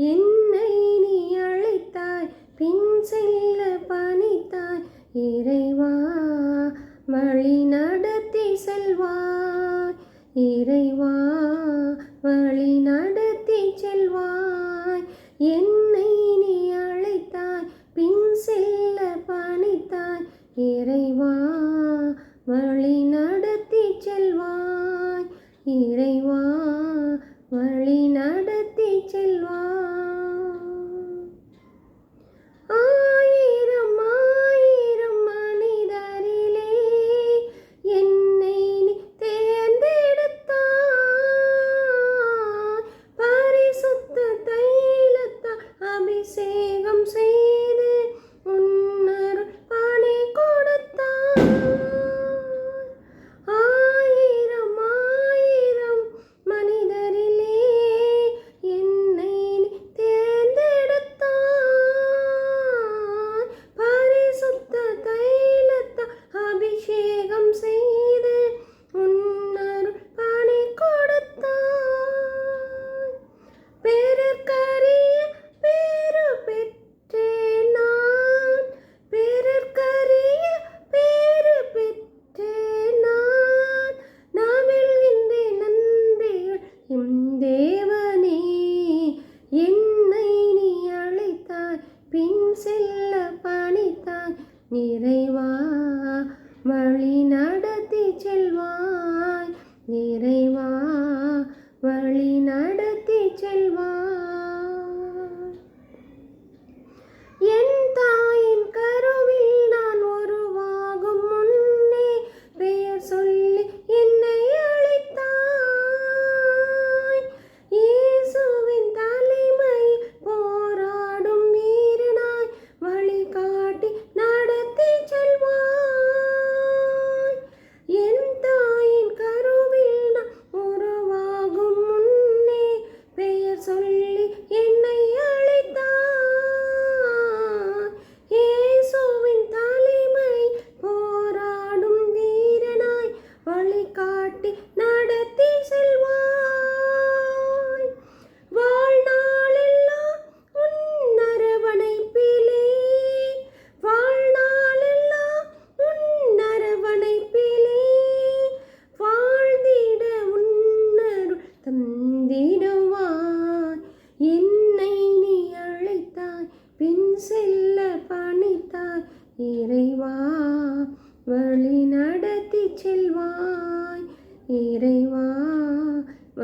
என்னை நீ அழைத்தாய் பின் செல்ல பணித்தாய். இறைவா வழி நடத்தி செல்வாய். இறைவா வழி நடத்தி செல்வாய். என்னை நீ அழைத்தாய் பின் செல்ல பணித்தாய். இறைவா வழி நடத்தி செல்வாய். இறைவா வழி நடத்தி செல்வாய். நிறைவா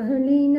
ಬಹಳಿನ